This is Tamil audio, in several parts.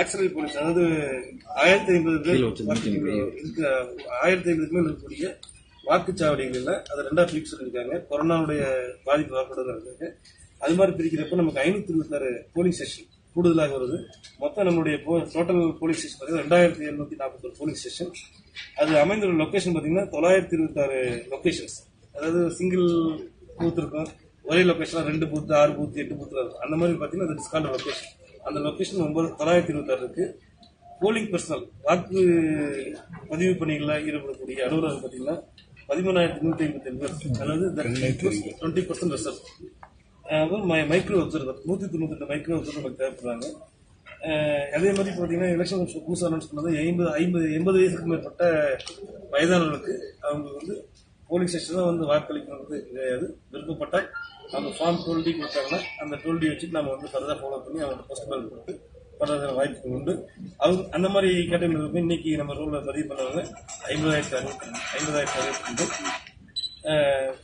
ஆக்சிலரி போலீஸ் அதாவது ஆயிரத்தி ஐம்பது பேர் இருக்க ஆயிரத்தி ஐம்பது மேல் இருக்கக்கூடிய வாக்குச்சாவடிகள்ல அதை ரெண்டா பிரிக்க சொல்லியிருக்காங்க கொரோனாவுடைய பாதிப்பு வாக்குடன் இருக்காங்க அது மாதிரி பிரிக்கிறப்ப நமக்கு ஐநூத்தி இருபத்தாறு போலீஸ் ஸ்டேஷன் கூடுதலாக வருது. மொத்தம் நம்மளுடைய டோட்டல் போலீஸ் ஸ்டேஷன் பார்த்தீங்கன்னா ரெண்டாயிரத்தி எழுநூத்தி நாற்பத்தொரு போலீஸ் ஸ்டேஷன். அது அமைந்துள்ள லொகேஷன் பார்த்தீங்கன்னா தொள்ளாயிரத்தி இருபத்தாறு லொகேஷன்ஸ் அதாவது சிங்கிள் பூத் இருக்கும். ஒரே லொகேஷன்ல ரெண்டு பூத் ஆறு பூத் எட்டு பூத் இருக்கும். அந்த மாதிரி பார்த்தீங்கன்னா அது டிஸ்கால்ட் லொகேஷன் அந்த லொகேஷன் ஒன்பது தொள்ளாயிரத்தி இருபத்தாறு இருக்கு. போலிங் பர்சனல் வாக்கு பதிவு பணிகளில் ஈடுபடக்கூடிய அலுவலர்கள் பார்த்தீங்கன்னா பதிமூணாயிரத்தி நூற்றி ஐம்பத்தி ஏழு பேர். அதாவது twenty percent result micro observer நூற்றி தொண்ணூத்தி ரெண்டு மைக்ரோ அப்சர்வர் நமக்கு தேவைப்படுறாங்க. அதே மாதிரி பார்த்தீங்கன்னா எலெக்ஷன் புதுசாக அனௌன்ஸ் பண்ணது ஐம்பது ஐம்பது எண்பது வயசுக்கு மேற்பட்ட வயதானவர்களுக்கு அவங்க வந்து போலீஸ் ஸ்டேஷன் தான் வந்து வாக்களிக்கிறது கிடையாது. விருப்பப்பட்டால் அந்த ஃபார்ம் டுவெல் டி கொடுத்தாங்கன்னா அந்த டுவெல் டி வச்சுட்டு நம்ம வந்து ஃபர்தராக ஃபாலோ பண்ணி அவங்க ஃபர்ஸ்ட் பேல் கொடுத்து பண்ணுறதுக்கான வாய்ப்புகள் உண்டு. அவங்க அந்த மாதிரி கேட்டகரிகளுக்கு இன்னைக்கு நம்ம ரூலில் பதிவு பண்ணவங்க ஐம்பதாயிரத்தி அறுபத்தி ஐம்பதாயிரத்தி அறுபத்தி ரெண்டு.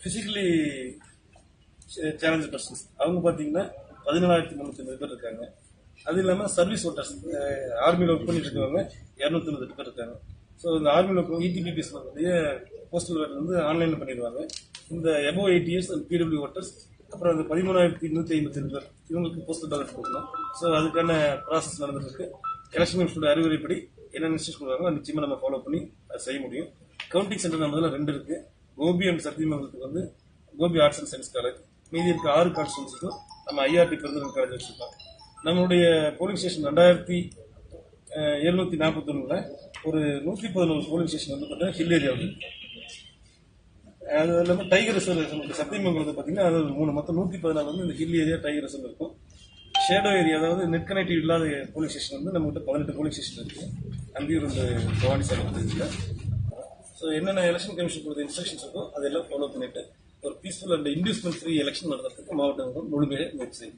ஃபிசிக்கலி சேலஞ்ச் பர்சன்ஸ் அவங்க பார்த்தீங்கன்னா பதினாலாயிரத்தி முந்நூற்றி பேர் இருக்காங்க. அது இல்லாமல் சர்வீஸ் ஓட்டர்ஸ் ஆர்மியில் ஒர்க் பண்ணிட்டு இருக்கவங்க இரநூத்தி தொண்ணூத்தி பேர் இருக்காங்க. ஸோ இந்த ஆர்மியில் ஒர்க் இடிபிபிஎஸ் போஸ்டல் வேலை வந்து ஆன்லைனில் பண்ணிடுவாங்க. இந்த above eight years and PW voters அப்புறம் அந்த பதிமூணாயிரத்தி நூற்றி ஐம்பத்தி ரெண்டு பேர் இவங்களுக்கு போஸ்டல் பேலட் கொடுக்கணும். ஸோ அதுக்கான ப்ராசஸ் நடந்துருக்கு எலெக்ஷன் கமிஷனோட அறிவுரைப்படி என்ன இன்ஸ்ட்ரக்ஷன் கொடுக்குறாங்களோ நிச்சயமாக நம்ம ஃபாலோ பண்ணி அதை செய்ய முடியும். கவுண்டிங் சென்டர் நம்ம இதில் ரெண்டு இருக்கு. கோபி அண்ட் சத்தியமங்கலத்துக்கு வந்து Gobi arts and science college மீதி இருக்க ஆறு கான்ஸ்டன்ஸுக்கும் நம்ம ஐஆர்டி பெருந்தல் காலேஜ் வச்சுருக்கோம் நம்மளுடைய போலிங் ஸ்டேஷன் ரெண்டாயிரத்தி எழுநூத்தி நாற்பத்தொன்னுல ஒரு நூற்றி பதினோரு போலிங் ஸ்டேஷன் வந்து பார்த்தீங்கன்னா ஹில் ஏரியா அது இல்லாமல் டைகர் ரிசர்வ் இருக்குது சத்தியமங்கலத்தை பார்த்தீங்கன்னா அது மூணு மொத்தம் நூற்றி பதினாலு வந்து இந்த ஹில் ஏரியா டைகர் ரிசர்வ் இருக்கும். ஷேடோ ஏரியா அதாவது நெட் கனெக்டிவ் இல்லாத போலீஸ் ஸ்டேஷன் வந்து நம்மகிட்ட பதினெட்டு போலீஸ் ஸ்டேஷன் இருக்குது அம்பியூர் இந்த பவானி சேர் வந்து இதில் ஸோ என்னென்ன எலெக்ஷன் கமிஷன் கொடுத்த இன்ஸ்ட்ரக்ஷன்ஸ் இருக்கோ அதெல்லாம் ஃபாலோ பண்ணிட்டு ஒரு peaceful and inducement free election நடத்துறதுக்கு மாவட்டங்களும் முழுமையாக முயற்சி செய்யும்